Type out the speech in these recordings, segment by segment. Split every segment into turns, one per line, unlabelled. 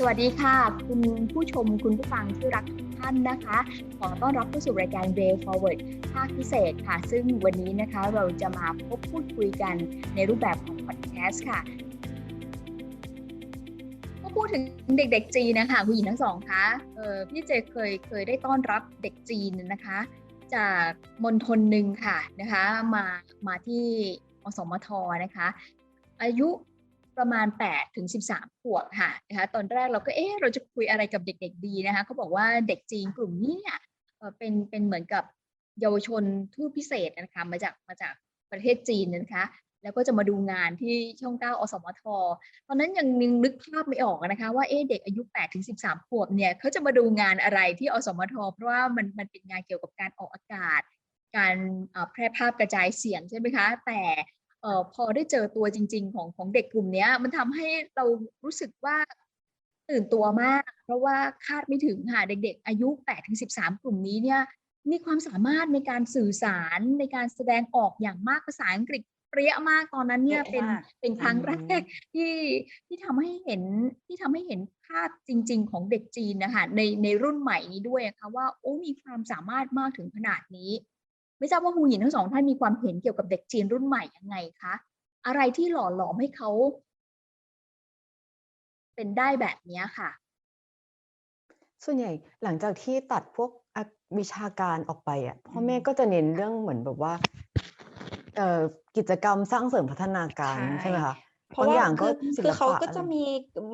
สวัสดีค่ะ คุณผู้ชมคุณผู้ฟังที่รักทุกท่านนะคะ ขอต้อนรับเข้าสู่รายการ Way Forward ภาคพิเศษค่ะ ซึ่งวันนี้นะคะเราจะมาพบพูดคุยกันในรูปแบบของพอดแคสต์ค่ะพูดถึงเด็กๆจีนนะคะคุณหญิงทั้งสองคะเออพี่เจเคยเคยได้ต้อนรับเด็กจีนนะคะ จากมณฑลหนึ่งค่ะนะคะ มามาที่อสมทนะคะ อายุ ประมาณ 8 ถึง 13 ขวบค่ะนะคะตอนแรกเราก็เอ๊ะเราจะคุยอะไรกับเด็กๆดีนะคะเขาบอกว่าเด็กจีนกลุ่มนี้เนี่ยเป็นเป็นเหมือนกับเยาวชนทูตพิเศษนะคะมาจากมาจากประเทศจีนนะคะ แล้วก็จะมาดูงานที่ช่องเก้าอสมท ตอนนั้นยังยังนึกภาพไม่ออกนะคะ ว่าเอ๊เด็กอายุ8ถึง13 ขวบเนี่ยเขาจะมาดูงานอะไรที่อสมท เพราะว่ามันมันเป็นงานเกี่ยวกับการออกอากาศ การแพร่ภาพกระจายเสียงใช่ไหมคะ แต่ อ่อพอได้เจอตัวจริง ๆ ของของเด็กกลุ่มเนี้ยมันทำให้เรารู้สึกว่าตื่นตัวมาก เพราะว่าคาดไม่ถึงค่ะเด็ก ๆ อายุ8ถึง13 กลุ่มนี้เนี่ยมีความสามารถในการสื่อสารในการแสดงออกอย่างมากภาษาอังกฤษเปรี้ยมากตอนนั้นเนี่ย
เป๊ะ
เป็น
มาก
เป็นครั้ง
อืม
แรกที่ที่ทำให้เห็นที่ทำให้เห็นภาพจริง ๆ ของเด็กจีนนะคะในในรุ่นใหม่นี้ด้วยนะคะว่าโอ้มีความสามารถมากถึงขนาดนี้ ไม่ทราบว่าครูหญิงทั้งสองท่านมีความเห็นเกี่ยวกับเด็กจีนรุ่นใหม่ยังไงคะ อะไรที่หล่อหลอมให้เขา เป็นได้แบบเนี้ยค่ะ
ส่วนใหญ่หลังจากที่ตัดพวกอะวิชาการออกไปอะพ่อแม่
อืม
ก็จะเน้นเรื่องเหมือนแบบว่าเอ่อกิจกรรมสร้างเสริมพัฒนาการ
ใช่
ใช่ไหมคะ
เพราะ
บาง
ว่า
อย่างก็
คือ
ศิ
คื
ล
อเขา
ปะ
ก็
อะไร
จะมี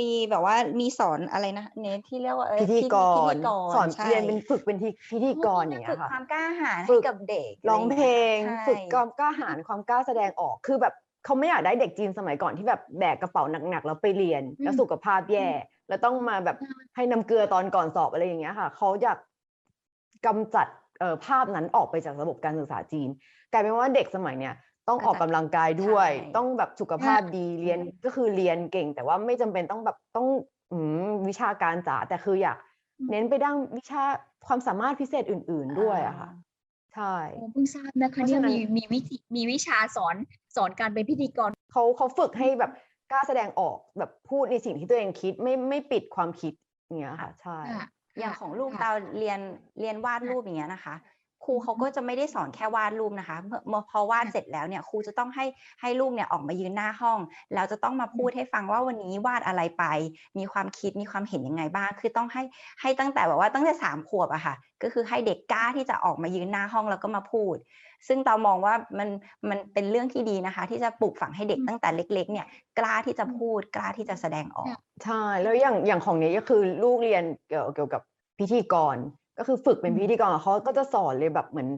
มีแบบว่ามีสอนอะไรนะเนทที่เรียกว่าเอ่อ
พิธีกร
พิธีกร
สอน
ใช่
เรียนเป็นฝึกเป็นที่พิธีกร
อ๋อ
อย่างเงี้
ฝึ
ย
ก
ค่ะ
ความกล้าหาญ
ฝึ
ให้
ก
กับเด็ก
ร้องเพลง
ใช่
ฝึกความกล้าหาญความกล้าแสดงออกคือแบบเขาไม่อยากได้เด็กจีนสมัยก่อนที่แบบแบกกระเป๋าหนักๆแล้วไปเรียนแล้ว
อืม
สุขภาพแย่ แล้วต้องมาแบบ
ใช่
ให้น้ำเกลือตอนก่อนสอบอะไรอย่างเงี้ยค่ะเขาอยากกำจัดเอ่อภาพนั้นออกไปจากระบบการศึกษาจีน กลายเป็นว่าเด็กสมัยเนี้ย ต้องออกกำลังกายด้วย
ใช่
ต้องแบบสุขภาพดีเรียนก็คือเรียนเก่ง แต่ว่าไม่จำเป็นต้องแบบต้องอืมวิชาการจ๋าแต่คืออยาก
อืม
เน้นไปด้านวิชาความสามารถพิเศษอื่น ๆด้วยอะค่ะใช่
โอ้เพิ่งทราบนะคะ
เพราะ
เนี่ย
ฉะนั้น
มีมีวิธีมีวิชาสอนสอนการเป็นพิธีกร
เขาเขาฝึกให้แบบกล้าแสดงออกแบบพูดในสิ่งที่ตัวเองคิดไม่ไม่ปิดความคิดอย่างเงี้ยค่ะ ใช่
ค่ะ
อย่างของลูก
ค่ะ
เราเรียนเรียนวาดรูปอย่างเงี้ยนะคะ ครูเขาก็จะไม่ได้สอนแค่วาดรูปนะคะเมื่อเมื่อพอวาด
ค่ะ
เสร็จแล้วเนี่ยครูจะต้องให้ให้ลูกเนี่ยออกมายืนหน้าห้อง แล้วจะต้องมาพูดให้ฟังว่าวันนี้วาดอะไรไป มีความคิดมีความเห็นยังไงบ้าง คือต้องให้ให้ตั้งแต่แบบว่าตั้งแต่สามขวบอะค่ะ ก็คือให้เด็กกล้าที่จะออกมายืนหน้าห้องแล้วก็มาพูด ซึ่งเรามองว่ามันมันเป็นเรื่องที่ดีนะคะ ที่จะปลูกฝังให้เด็ก
อืม
ตั้งแต่เล็ก ๆ เนี่ยกล้าที่จะพูดกล้าที่จะแสดงออก
ค่ะ
ใช่แล้วอย่างอย่างของเนี้ยก็คือลูกเรียนเกี่ยวเกี่ยวกับพิธีกร ก็คือฝึกเป็น
อืม
พิธีกรเขาก็จะสอนเลยแบบเหมือน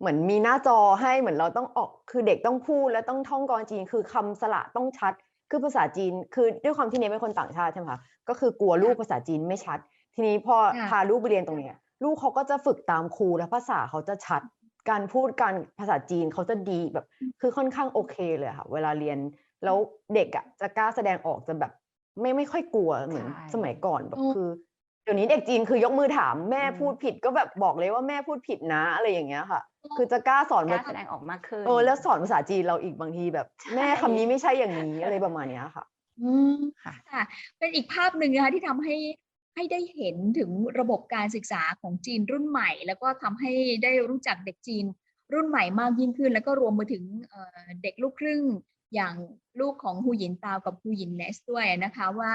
เหมือนมีหน้าจอให้เหมือนเราต้องออกคือเด็กต้องพูดและต้องท่องกรจีนคือคำสระต้องชัด คือภาษาจีน คือด้วยความที่เนยเป็นคนต่างชาติใช่ไหมคะก็คือกลัวลูกภาษาจีนไม่ชัด ทีนี้พอ
ค่ะ
พาลูกไปเรียนตรงเนี้ย ลูกเขาก็จะฝึกตามครูแล้วภาษาเขาจะชัด การพูดการภาษาจีนเขาจะดีแบบ คือค่อนข้างโอเคเลยค่ะ เวลาเรียนแล้วเด็กอะจะกล้าแสดงออกจะแบบไม่ไม่ค่อยกลัวเหมือน
ใช่
สมัยก่อนแบบ
โอ้
คือ เดี๋ยวนี้เด็กจีนคือยกมือถามแม่
อืม
พูดผิดก็แบบบอกเลยว่าแม่พูดผิดนะอะไรอย่างเงี้ยค่ะ คือจะกล้าสอน
ก
แบ
ล้า
บ
แสดงออกมากขึ้น
เออแล้วสอนภาษาจีนเราอีกบางทีแบบ
ใช่
แม่คำนี้ไม่ใช่อย่างนี้อะไรประมาณเนี้ยค่ะ
อืม
ค่ะ
ค่ะเป็นอีกภาพหนึ่งนะคะที่ทำให้ให้ได้เห็นถึงระบบการศึกษาของจีนรุ่นใหม่ แล้วก็ทำให้ได้รู้จักเด็กจีนรุ่นใหม่มากยิ่งขึ้น แล้วก็รวมมาถึงเอ่อเด็กลูกครึ่งอย่างลูกของฮูหยินตาวกับฮูหยินเนสด้วยนะคะว่า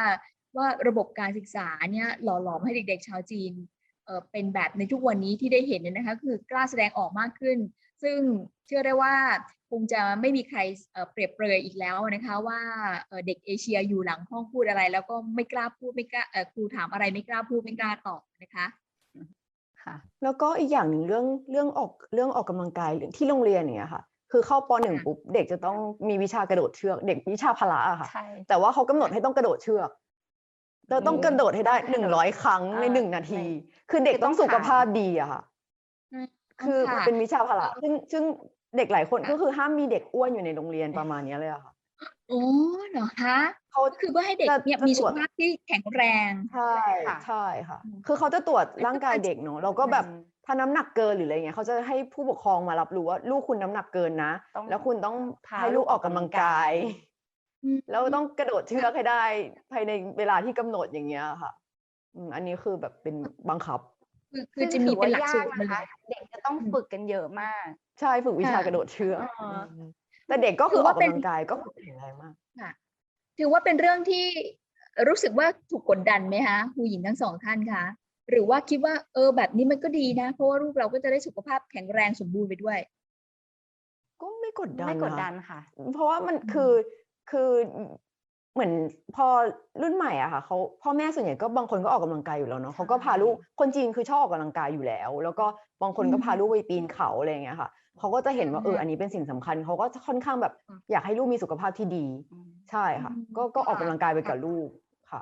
ว่าระบบการศึกษาเนี่ยหล่อหลอมให้เด็กๆชาวจีนเอ่อเป็นแบบในทุกวันนี้ที่ได้เห็นเนี่ยนะคะคือกล้าแสดงออกมากขึ้น ซึ่งเชื่อได้ว่าคงจะไม่มีใครเอ่อเปรียบเปรยอีกแล้วนะคะว่าเอ่อเด็กเอเชียอยู่หลังห้องพูดอะไร แล้วก็ไม่กล้าพูดไม่กล้าเอ่อครูถามอะไรไม่กล้าพูดไม่กล้าตอบนะคะ
ค่ะ
แล้วก็อีกอย่างหนึ่งเรื่องเรื่องออกเรื่องออกกำลังกายที่โรงเรียนอย่างเงี้ยค่ะ คือเข้าปหนึ่ง
ค่ะ
ปุ๊บเด็กจะต้องมีวิชากระโดดเชือก เด็กวิชาพละอะค่ะ
ใช่
แต่ว่าเขากำหนดให้ต้องกระโดดเชือก เราต้อง
อืม
กระโดดให้ได้
ต้อง
ห
กระ
นึ่ง
โดด
ร้อยครั้งใน
อ่า
หนึ่งนาที
ใช่
คือเด็ก
คือต้
ต้
อ
องงสุข
ผ่าน
ภาพดีอะค่ะ คือมัน
ค่ะ
เป็นวิชาพละซึ่งซึ่งเด็กหลายคน
ค่ะ
ก็คือห้ามมีเด็กอ้วนอยู่ในโรงเรียนประมาณเนี้ยเลยอะค่ะ
โอ้เหรอคะ
เขา
ก็คือเพื่อให้เด็ก
จะ
เนี่ย
จะ
มี
ต
สุ
ร
ข
วจ
ภาพที่แข็งแรง
ใช่
ค่ะ
ใช่ค่ะ
อืม
คือเขาจะตรวจ
แล้วก็
ร่างกาย
การ
เด็กเนอะเราก็แบบ
อืม
ถ้าน้ำหนักเกินหรืออะไรเงี้ยเขาจะให้ผู้ปกครองมารับรู้ว่าลูกคุณน้ำหนักเกินนะ
ต้อง
แล้วคุณต้อง
พา
ให้
ลู
ลู
ก
ก
อ
อ
อ
อกก
กำ
กำ
ลั
ลั
ง
ง
กากา
ยย
อืม
แล้วต้องกระโดดเชือกให้ได้ภายในเวลาที่กำหนดอย่างเงี้ยค่ะอืมอันนี้คือแบบเป็นบังคับ
คือคือจะมีเป็นหลักสูตร
ซึ่งถือ
เล
ว่ายากนะคะเด็กจะต้อง
อืม
ฝึกกันเยอะมาก
ใช่ฝึกวิชา
ค่ะ
กระโดดเชือก
อ๋ออื
มแต่เด็กก็คือ
ถือ
ออ
ว่ากเป็น
กำลังกายก็คือแข็งแรงมาก
ค่ะถือว่าเป็นเรื่องที่รู้สึกว่าถูกกดดันไหมคะครูหญิงทั้งสองท่านคะหรือว่าคิดว่าเออแบบนี้มันก็ดีนะ เพราะว่าลูกเราก็จะได้สุขภาพแข็งแรงสมบูรณ์ไปด้วย
ก็ไม่กดดัน
ไม่กด
นะคะ
ดันค่ะ
เพราะว่ามัน
อืม
คือ คือเหมือนพอรุ่นใหม่อะค่ะเขาพ่อแม่ส่วนใหญ่ก็บางคนก็ออกกำลังกายอยู่แล้วเนาะเขาก็พาลูกคนจีนคือชอบออกกำลังกายอยู่แล้ว แล้วก็บางคนก็พาลูกไปปีนเขาอะไรอย่างเงี้ยค่ะเขาก็จะเห็นว่าเอออันนี้เป็นสิ่งสำคัญเขาก็จะค่อนข้างแบบ อยากให้ลูกมีสุขภาพที่ดี
อืม
ใช่ค่ะ
อืม
ก็ก็ออก
ค่ะ
กำลังกายไปกับลูกค่ะ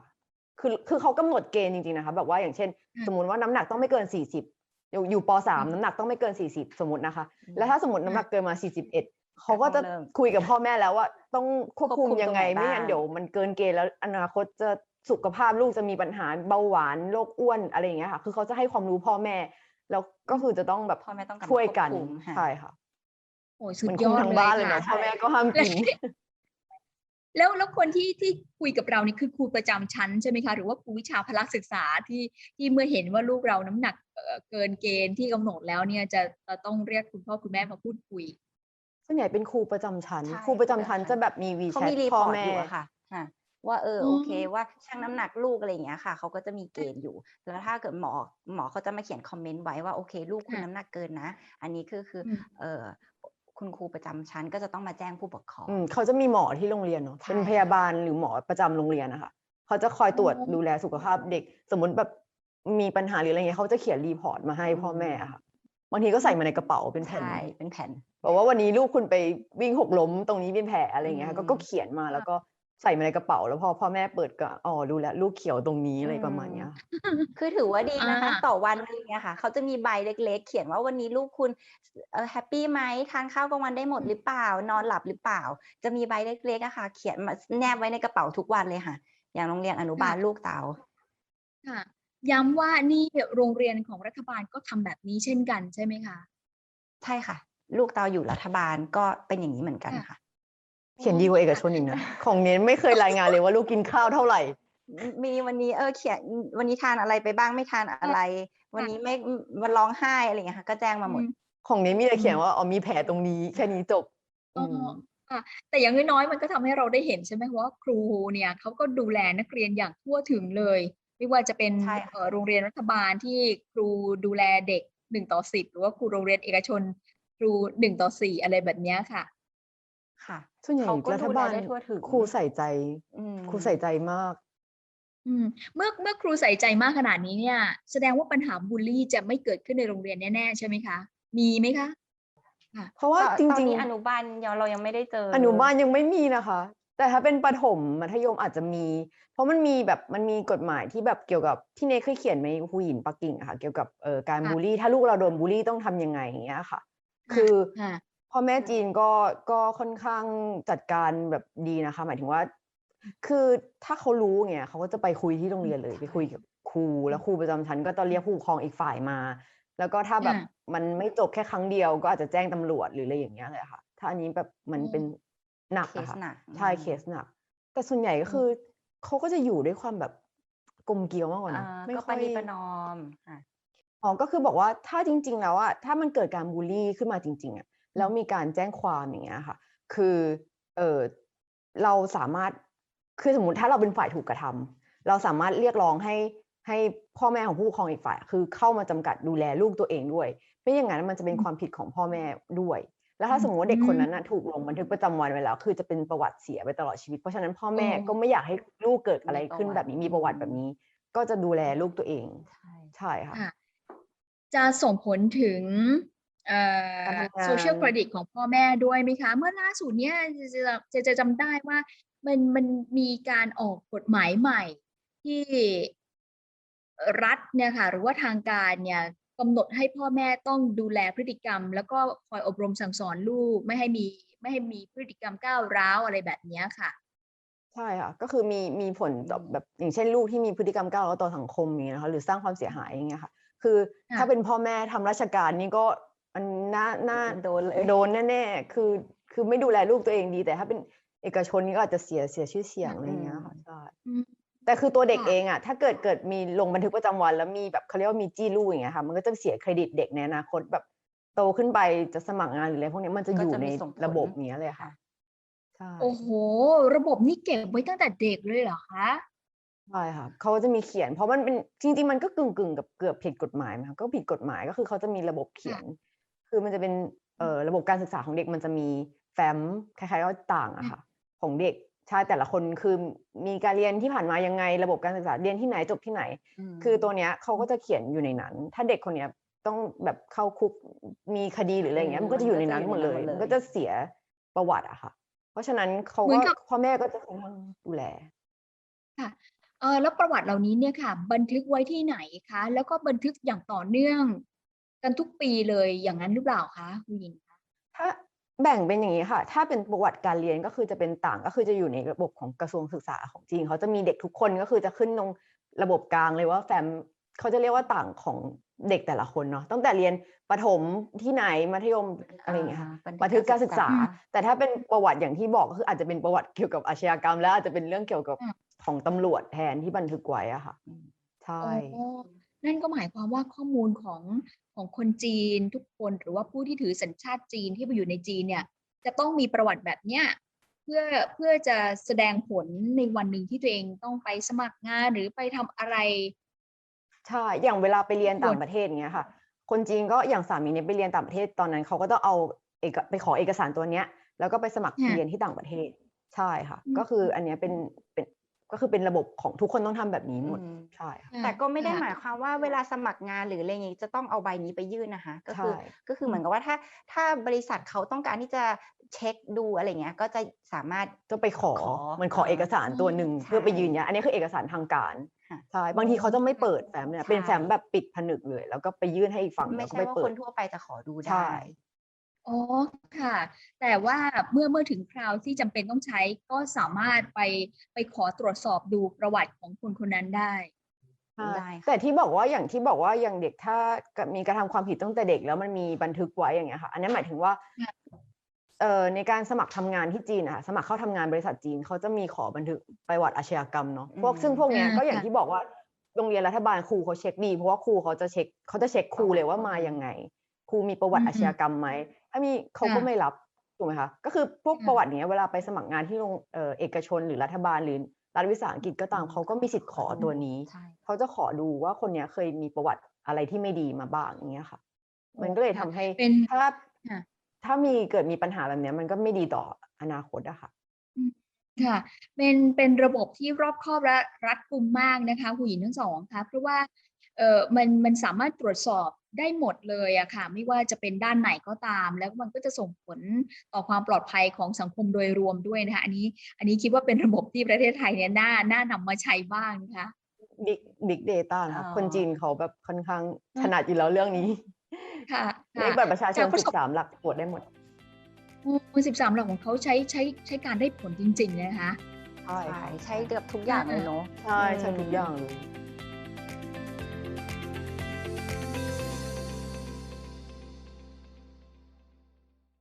คือคือเขากำหนดเกณฑ์จริงๆนะคะ แบบว่าอย่างเช่น
ค่ะ
สมมติว่าน้ำหนักต้องไม่เกินสี่สิบอยู่อยู่ปสาม
อืม
น้ำหนักต้องไม่เกินสี่สิบสมมตินะคะ
อืม
แล้วถ้าสมมติน้ำหนักเกินมาสี่สิบเอ็ด เขาก็จะ
ต้องเริ่ม
คุยกับพ่อแม่แล้วว่า ต้องควบ
ควบ
คุม
คุม
ยังไง
ตรงไหน
ไม่งั้น
บ้าง
เดี๋ยวมันเกินเกณฑ์แล้วอนาคตจะสุขภาพลูกจะมีปัญหาเบาหวานโรคอ้วนอะไรอย่างเงี้ยค่ะ คือเขาจะให้ความรู้พ่อแม่ แล้วก็คือจะต้องแบบ
พ่อแม่ต้องการ
ช่วยกัน
ควบคุมค่ะ
ใช่ค่ะ
โอ้ย
เห
สุด
มือน
ย
คุม
อด
ทั้ง
เลย
บ้านเลย
ค่ะ
เนาะพ่อแม่ก็ห้ามกิน
แล้วแล้วคนที่ที่คุยกับเรานี่คือครูประจำชั้นใช่ไหมคะหรือว่าครูวิชาพละศึกษาที่ที่เมื่อเห็นว่าลูกเราน้ำหนักเอ่อเกินเกณฑ์ที่กำหนดแล้วเนี่ยจะจะต้องเรียกคุณพ่อคุณแม่มาพูดคุย
ส่วนใหญ่เป็นครูประจำชั้น
ใช่
ครูประจำชั้น
ครูประจำชั้น
จะแบบมีวี
เขา
แชท
มีรีพ
พ่อ
อร์ต
แม่
อยู่อะค่ะค่ะว่าเออ
อ๋อ
โอเคว่าชั่งน้ำหนักลูกอะไรอย่างเงี้ยค่ะเขาก็จะมีเกณฑ์อยู่ แล้วถ้าเกิดหมอหมอเขาจะมาเขียนคอมเมนต์ไว้ว่าโอเค ลูกคุณ
ค่ะ
น้ำหนักเกินนะ อันนี้คือคืออ
ม
เออคุณครูประจำชั้นก็จะต้องมาแจ้งผู้ปกครอง
อืมเขาจะมีหมอที่โรงเรียนเนาะ
ใช่
เป็นพยาบาลหรือหมอประจำโรงเรียนนะคะเขาจะคอยตรวจ
อ๋อ
ดูแลสุขภาพเด็ก สมมติแบบมีปัญหาหรืออะไรเงี้ยเขาจะเขียนรีพอร์ตมาให้พ่อแม่อะค่ะ บางทีก็ใส่มาในกระเป๋าเป็นแผ่น
ใช่เป็นแผ่น
บอกว่าวันนี้ลูกคุณไปวิ่งหกล้มตรงนี้เป็นแผลอะไรเงี้ยค่ะก็
อืม
ก็เขียนมาแล้วก็ใส่มาในกระเป๋า แล้วพอพ่อแม่เปิดก็อ๋อดูแลวลูกเขียวตรงนี้อะไรประมาณเนี้ยค่ะ
คือถือว่าดีนะคะ
อ่า
ต่อวันนึงเนี่ยค่ะเขาจะมีใบเล็ก ๆ เขียนว่าวันนี้ลูกคุณเออแฮปปี้ไหมทานข้าวกลางวันได้หมดหรือเปล่านอนหลับหรือเปล่า จะมีใบเล็กๆอะค่ะ เขียนมาแนบไว้ในกระเป๋าทุกวันเลยค่ะ อย่างโรงเรียนอนุบาลลูกเต๋า
ค่ะ ย้ำว่านี่โรงเรียนของรัฐบาลก็ทำแบบนี้เช่นกันใช่ไหมคะ
ใช่ค่ะ ลูกเตาอยู่รัฐบาลก็เป็นอย่างนี้เหมือนกัน
ค่ะ
ค่ะ
เขียนดีกว่าเอกชนอีกนะ ของเน้นไม่เคยรายงานเลยว่าลูกกินข้าวเท่าไหร่
มีวันนี้เออเขียนวันนี้ทานอะไรไปบ้างไม่ทานอะไร วันนี้ไม่มันร้องไห้อะไรอย่างเงี้ยค่ะ ก็แจ้งมาหมด
อืม
ของเน้นมีแต่เขียน
อืม
ว่าอ๋อมีแผลตรงนี้แค่นี้จบ
อ๋อ
อืม
ค่ะแต่อย่างน้อยๆมันก็ทำให้เราได้เห็นใช่ไหมว่าครูเนี่ยเขาก็ดูแลนักเรียนอย่างทั่วถึงเลย ไม่ว่าจะเป็น
ใช่ค่ะ
เอ่อโรงเรียนรัฐบาลที่ครูดูแลเด็กหนึ่งต่อสิบหรือว่าครูโรงเรียนเอกชน ครูหนึ่งต่อสี่อะไรแบบเนี้ยค่ะ
ค่ะ
ส่วนใหญ่
เขาก็
รัฐ
ดูแล
บาล
ได้ทั่วถึง
ครูใส่ใจ
อืม
ครูใส่ใจมาก
อืมเมื่อเมื่อครูใส่ใจมากขนาดนี้เนี่ย แสดงว่าปัญหาบูลลี่จะไม่เกิดขึ้นในโรงเรียนแน่ๆใช่ไหมคะ มีไหมคะ
เพราะว่า
ตอน
จ
ตอน
ริง
นี้
ๆ
อนุบาลยังเรายังไม่ได้เจอ
อนุบาลยังไม่มีนะคะ แต่ถ้าเป็นประถมมัธยมอาจจะมี เพราะมันมีแบบมันมีกฎหมายที่แบบเกี่ยวกับที่เนยเคยเขียนในฮูหยินปักกิ่งอะค่ะ เกี่ยวกับเอ่อการ
ค่ะ
บูลลี่ ถ้าลูกเราโดนบูลลี่ต้องทำยังไงอย่างเงี้ยค่ะ คือ
ค่ะ
พ่อแม่จีนก็ก็ค่อนข้างจัดการแบบดีนะคะ หมายถึงว่า คือถ้าเขารู้เงี้ยเขาก็จะไปคุยที่โรงเรียนเลยไปคุยกับครูแล้วครูประจำชั้นก็จะเรียกผู้ปกครองอีกฝ่ายมา แล้วก็ถ้าแบบ
ค่ะ
มันไม่จบแค่ครั้งเดียวก็อาจจะแจ้งตำรวจหรืออะไรอย่างเงี้ยเลยค่ะ ถ้าอันนี้แบบมัน
อืม
เป็น หนัก
เค
อะ
ส
ค่ะ
หนัก
ใช่
อืม
เคสหนัก แต่ส่วนใหญ่ก็คือเขาก็จะอยู่ด้วยความแบบกลมเกลียวมากกว่านะ
อ่า
ไม่
ก็
ค่
ป
อย
ณีประนอมค่ะ
อ๋อก็คือบอกว่าถ้าจริง ๆ แล้วอะถ้ามันเกิดการบูลลี่ขึ้นมาจริง ๆอะแล้วมีการแจ้งความอย่างเงี้ยค่ะ คือเออเราสามารถคือสมมติถ้าเราเป็นฝ่ายถูกกระทำเราสามารถเรียกร้องให้ให้พ่อแม่ของผู้ปกครองอีกฝ่าย คือเข้ามาจำกัดดูแลลูกตัวเองด้วย ไม่อย่างนั้นมันจะเป็นความผิดของพ่อแม่ด้วย แล้วถ้าสมมติว่าเด็กคนนั้นนะถูกลงบันทึกประจำวันไว้แล้ว คือจะเป็นประวัติเสียไปตลอดชีวิต เพราะฉะนั้นพ่อแม่
อ๋อ
ก็ไม่อยากให้ลูกเกิดอะไร
มีประ
ขึ้น
วัติ
แบบนี้มีประวัติแบบนี้ ก็จะดูแลลูกตัวเอง
ใช่
ใช่ค่ะ
ค่ะ จะส่งผลถึงเอ่อ
การทำงาน
โซเชียลเครดิตของพ่อแม่ด้วยไหมคะ เมื่อล่าสุดเนี่ยจะจะจะจะจำได้ว่ามันมันมีการออกกฎหมายใหม่ที่รัฐเนี่ยค่ะหรือว่าทางการเนี่ย กำหนดให้พ่อแม่ต้องดูแลพฤติกรรม แล้วก็คอยอบรมสั่งสอนลูกไม่ให้มีไม่ให้มีพฤติกรรมก้าวร้าวอะไรแบบเนี้ยค่ะ
ใช่ค่ะ ก็คือมีมีผลต่อ
อืม
แบบอย่างเช่นลูกที่มีพฤติกรรมก้าวร้าวต่อสังคมอย่างเงี้ยนะคะหรือสร้างความเสียหายอย่างเงี้ยค่ะ คือ
ค่ะ
ถ้าเป็นพ่อแม่ทำราชการนี่ก็มันน่าน่า
โดนเลย
โดนแน่ๆคือคือไม่ดูแลลูกตัวเองดีแต่ถ้าเป็นเอกชนนี่ก็อาจจะเสียเสียชื่อเสียง
อืม
อะไรเงี้ยค่ะใช่
อืม
แต่คือตัวเด็ก
ค่ะ
เองอะถ้าเกิดเกิดมีลงบันทึกประจำวัน แล้วมีแบบเขาเรียกว่ามีจี้ลู่อย่างเงี้ยค่ะมันก็จะเสียเครดิตเด็กในอนาคตแบบโตขึ้นไปจะสมัครงานหรืออะไรพวกเนี้ยมันจะ
ก็
อยู่
จะ
ใน
มีส่งผล
ระบบเนี้ยเลยค่ะ
ค่ะ
ใช่
โอ้โห ระบบนี่เก็บไว้ตั้งแต่เด็กเลยเหรอคะ
ใช่ค่ะเขาจะมีเขียน เพราะมันเป็นจริงๆมันก็กึ่งกึ่งๆกับเกือบผิดกฎหมายนะคะก็ผิดกฎหมายก็คือเขาจะมีระบบเขียน คือมันจะเป็นเอ่อระบบการศึกษาของเด็กมันจะมีแฟ้มคล้ายๆว่าต่างอะค่ะ ของเด็ก ใช่แต่ละคนคือมีการเรียนที่ผ่านมายังไงระบบการศึกษาเรียนที่ไหนจบที่ไหน
ม
คือตัวเนี้ยเขาก็จะเขียนอยู่ในนั้น ถ้าเด็กคนเนี้ยต้องแบบเข้าคุกมีคดีหรืออะไรอย่างเงี้ย
อืม
มันก็จะอยู่ในนั้นหมดเลย
มันก็จะอยู่ในนั้นหมดเลย
มันก็จะเสียประวัติอะค่ะ เพราะฉะนั้นเขา
เหมื
ก็
อนกับ
พ่อแม่ก็จะค่อนข้างดูแล
ค่ะเออแล้วประวัติเหล่านี้เนี่ยค่ะ บันทึกไว้ที่ไหนคะแล้วก็บันทึกอย่างต่อเนื่อง กันทุกปีเลยอย่างนั้นหรือเปล่าคะคุณหญิงคะ
ถ้า แบ่งเป็นอย่างนี้ค่ะ ถ้าเป็นประวัติการเรียนก็คือจะเป็นต่างก็คือจะอยู่ในระบบของกระทรวงศึกษาของจีนเขาจะมีเด็กทุกคนก็คือจะขึ้นตรงระบบกลางเลยว่าแฟมเขาจะเรียกว่าต่างของเด็กแต่ละคนเนาะตั้งแต่เรียนประถมที่ไหนมัธยมอะไรอย่างเงี้ยค่ะ
อ่า
บันทึกการศึกษา
อืม
แต่ถ้าเป็นประวัติอย่างที่บอกก็คืออาจจะเป็นประวัติเกี่ยวกับอาชญากรรม และอาจจะเป็นเรื่องเกี่ยวกับ
อืม
ของตำรวจแทนที่บันทึกไว้อะค่ะ
อืม
ใช่
อ๋อ นั่นก็หมายความว่าข้อมูลของของคนจีนทุกคนหรือว่าผู้ที่ถือสัญชาติจีนที่มาอยู่ในจีนเนี่ยจะต้องมีประวัติแบบเนี้ยเพื่อเพื่อจะแสดงผลในวันหนึ่งที่ตัวเองต้องไปสมัครงานหรือไปทำอะไร
ใช่อย่างเวลาไปเรียน
ทุกคน
ต่างประเทศอย่างเงี้ยค่ะ คนจีนก็อย่างสามีเนี่ยไปเรียนต่างประเทศตอนนั้นเขาก็ต้องเอาเอกไปขอเอกสารตัวเนี้ย แล้วก็ไปสมัคร
ค่ะ
เรียนที่ต่างประเทศ ใช่ค่ะ
อืม
ก็คืออันเนี้ยเป็นเป็น ก็คือเป็นระบบของทุกคนต้องทำแบบนี้หมด
อืม
ใช่ค่ะ
แต่ก็ไม่ได้
ค่ะ
หมายความว่าเวลาสมัครงานหรืออะไรอย่างงี้จะต้องเอาใบนี้ไปยื่นนะคะก็คือ
ใช่
ก็คือเหมือนกับว่าถ้าถ้าบริษัทเขาต้องการที่จะเช็คดูอะไรเงี้ยก็จะสามารถ
จะไปขอ
ขอ
เหมันขอเอกสารตัวหนึ่ง
ใช่
เพื่อไปยืนยันอันนี้คือเอกสารทางการ
ค่ะ
ใช่บางทีเขาจะไม่เปิดแฟ้มเนี่ยเป็น
ใช่
แฟ้มแบบปิดผนึกเลย แล้วก็ไปยื่นให้อีกฝั่ง
ไม่
แล้วก็
ใช่
ไป
ว่า
เปิ
ค
ด
นทั่วไปจะขอดู
ใช่
ได้
อ๋อค่ะ แต่ว่าเมื่อเมื่อถึงคราวที่จำเป็นต้องใช้ก็สามารถไปไปขอตรวจสอบดูประวัติของคนคนนั้นได้
ใช่
ได้ค่ะ
แต่ที่บอกว่าอย่างที่บอกว่าอย่างเด็กถ้ามีการทำความผิดตั้งแต่เด็กแล้วมันมีบันทึกไว้อย่างเงี้ยค่ะ อันนี้หมายถึงว่า
ค่ะ
เอ่อในการสมัครทำงานที่จีนอะค่ะสมัครเข้าทำงานบริษัทจีนเขาจะมีขอบันทึกประวัติอาชญากรรมเนาะพวก
อืม
ซึ่งพวกเนี้ย
อ่า
ก็อย่าง
ค่ะ
ที่บอกว่าโรงเรียนรัฐบาลครูเขาเช็คดีเพราะว่าครูเขาจะเช็คเขาจะเช็คครูเลยว่ามายังไงครูมีประวัติอาชญากรรมไหม ถ้ามีเขาก็
ค่ะ
ไม่รับถูกไหมคะก็คือพวก
ค่ะ
ประวัติเนี้ยเวลาไปสมัครงานที่โรงเอ่อเอกชนหรือรัฐบาลหรือรัฐวิสาหกิจก็ตาม
อืม
เขาก็มีสิทธิ์ขอตัวนี้
ใช่
เขาจะขอดูว่าคนเนี้ยเคยมีประวัติอะไรที่ไม่ดีมาบ้างอย่างเงี้ยค่ะ มันก็เลยทำให้
เป็น
ถ้า
ค่ะ
ถ้ามีเกิดมีปัญหาแบบเนี้ย มันก็ไม่ดีต่ออนาคตอะค่ะ
ค่ะ เป็นเป็นระบบที่รอบคอบและรัดกุมมากนะคะผู้หญิงทั้งสองค่ะเพราะว่าเออมันมันสามารถตรวจสอบ ได้หมดเลยอะค่ะ ไม่ว่าจะเป็นด้านไหนก็ตาม แล้วมันก็จะส่งผลต่อความปลอดภัยของสังคมโดยรวมด้วยนะคะ อันนี้อันนี้คิดว่าเป็นระบบที่ประเทศไทยเนี่ยน่าน่านำมาใช้บ้างนะคะ
Big Big Data นะคะ
อ๋อ
คนจีนเขาแบบค่อนข้างถนัดอยู่แล้วเรื่องนี้
ค่ะ
เล
ค่ะ
ขบัตรประชาชน
จากประ
สิ
สบ
บสามหลักตรวจได้หมด
สิบสามหลักของเขาใช้ใช้ใช้การได้ผลจริง ๆ นะคะ
ใช่
ใช่
ค่ะ
ใช้เกือบทุกอย่างเลยเนาะ
ใช่ใช่
อืม
ทุกอย่างเลย